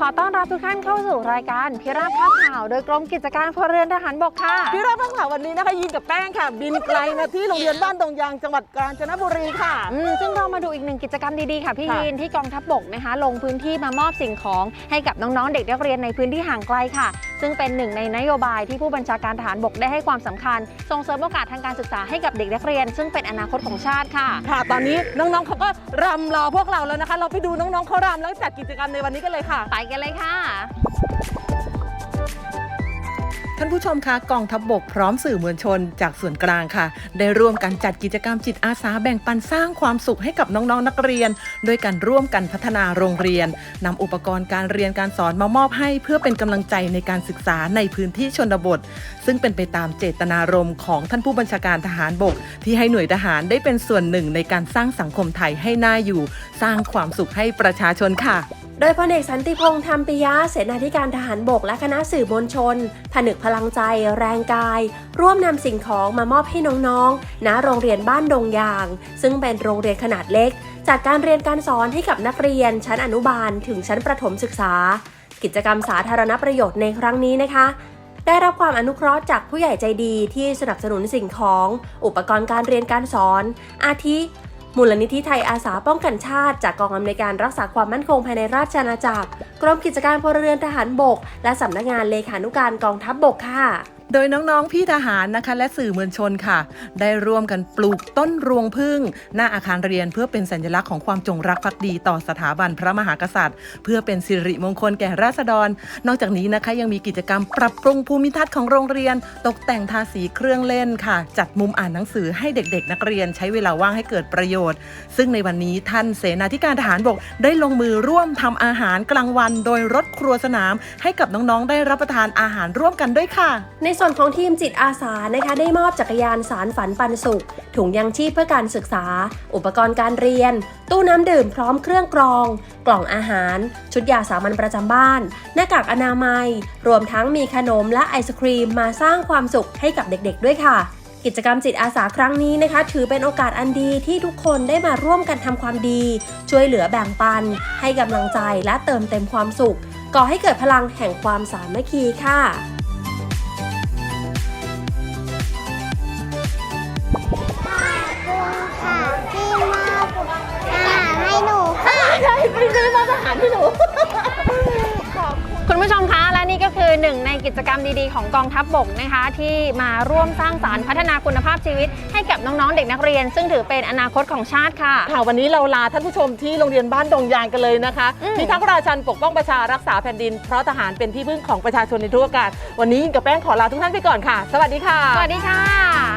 ขอต้อนรับทุกท่านเข้าสู่รายการพิราบภาพข่าว โดยกรมกิจการพลเรือนทหารบกค่ะพี่รับข่าววันนี้นะคะยินกับแป้งค่ะ บินไกลนะที่โรงเรียนบ้านดงยางจังหวัดกาญจนบุรีค่ะอืมซึ่งเรามาดูอีกหนึ่งกิจกรรมดีๆค่ะพี่ค่ะยีนที่กองทัพบกนะคะ ลงพื้นที่มามอบสิ่งของให้กับน้องๆเด็กนักเรียนในพื้นที่ห่างไกลค่ะ ซึ่งเป็นหนึ่งในนโยบายที่ผู้บัญชาการทหารบกได้ให้ความสำคัญ ส่งเสริมโอกาสทางการศึกษาให้กับเด็กนักเรียน ซึ่งเป็นอนาคตของชาติค่ะ ค่ะ ตอนนี้น้องๆเขาก็รำรอพวกเราแล้วนะคะ เราไปดูน้องๆเขารำแล้วจัดกิจกรรมในวันนี้กันเลยค่ะ ไปกันเลยค่ะท่านผู้ชมคะกองทัพบบกพร้อมสื่อมวลชนจากส่วนกลางค่ะ ได้ร่วมกันจัดกิจกรรมจิตอาสาแบ่งปันสร้างความสุขให้กับน้องๆนักเรียน โดยการร่วมกันพัฒนาโรงเรียนนำอุปกรณ์การเรียนการสอนมามอบให้ เพื่อเป็นกำลังใจในการศึกษาในพื้นที่ชนบท ซึ่งเป็นไปตามเจตนารมณ์ของท่านผู้บัญชาการทหารบก ที่ให้หน่วยทหารได้เป็นส่วนหนึ่งในการสร้างสังคมไทยให้น่าอยู่ สร้างความสุขให้ประชาชนค่ะ โดยพลเอกสันติพงษ์ธรรมปิยะเสนาธิการทหารบกและคณะสื่อมวลชน ผนึกพลังใจ แรงกาย ร่วมนำสิ่งของมามอบให้น้องๆ ณ โรงเรียนบ้านดงยาง ซึ่งเป็นโรงเรียนขนาดเล็ก จากการเรียนการสอนให้กับนักเรียน ชั้นอนุบาลถึงชั้นประถมศึกษา กิจกรรมสาธารณประโยชน์ในครั้งนี้นะคะ ได้รับความอนุเคราะห์จากผู้ใหญ่ใจดีที่สนับสนุนสิ่งของ อุปกรณ์การเรียนการสอน อาทิ มูลนิธิไทยอาสาป้องกันชาติ จากกองอำนวยการรักษาความมั่นคงภายในราชอาณาจักร กรมกิจการพลเรือนทหารบก และสำนักงานเลขานุการกองทัพบบกค่ะ โดยน้องๆ พี่ทหารนะคะ และสื่อมวลชนค่ะ ได้ร่วมกันปลูกต้นรวงพึ่ง หน้าอาคารเรียนเพื่อเป็นสัญลักษณ์ของความจงรักภักดีต่อสถาบันพระมหากษัตริย์ เพื่อเป็นสิริมงคลแก่ราษฎร นอกจากนี้นะคะยังมีกิจกรรมปรับปรุงภูมิทัศน์ของโรงเรียน ตกแต่งทาสีเครื่องเล่นค่ะ จัดมุมอ่านหนังสือให้เด็กๆ นักเรียนใช้เวลาว่างให้เกิดประโยชน์ ซึ่งในวันนี้ท่านเสนาธิการทหารบกได้ลงมือร่วมทำอาหารกลางวัน โดยรถครัวสนาม ให้กับน้องๆ ได้รับประทานอาหารร่วมกันด้วยค่ะ ในส่วนของทีมจิตอาสานะคะได้มอบจักรยานสารฝันปันสุข ถุงยังชีพเพื่อการศึกษา อุปกรณ์การเรียน ตู้น้ำดื่มพร้อมเครื่องกรอง กล่องอาหาร ชุดยาสามัญประจำบ้าน หน้ากากอนามัย รวมทั้งมีขนมและไอศครีมมาสร้างความสุขให้กับเด็กๆ ด้วยค่ะกิจกรรมจิตอาสาครั้งนี้นะคะ ถือเป็นโอกาสอันดีที่ทุกคนได้มาร่วมกันทำความดี ช่วยเหลือแบ่งปัน ให้กำลังใจและเติมเต็มความสุข ก่อให้เกิดพลังแห่งความสามัคคีค่ะค่ะ คุณผู้ชมคะและนี่ก็คือหนึ่งในกิจกรรมดีๆ ของกองทัพบบกนะคะ ที่มาร่วมสร้างสารรค์พัฒนาคุณภาพชีวิต ให้กับน้องๆเด็กนักเรียน ซึ่งถือเป็นอนาคตของชาติค่ะ ค่ะวันนี้เราลาท่านผู้ชมที่โรงเรียนบ้านดงยางกันเลยนะคะอืม พิทักษ์ราชันปกป้องประชารักษาแผ่นดิน เพราะทหารเป็นที่พึ่งของประชาชนในทุกโอกาสวันนี้ยินกับแป้งขอลาทุกท่านไปก่อนค่ะ สวัสดีค่ะ สวัสดีค่ะ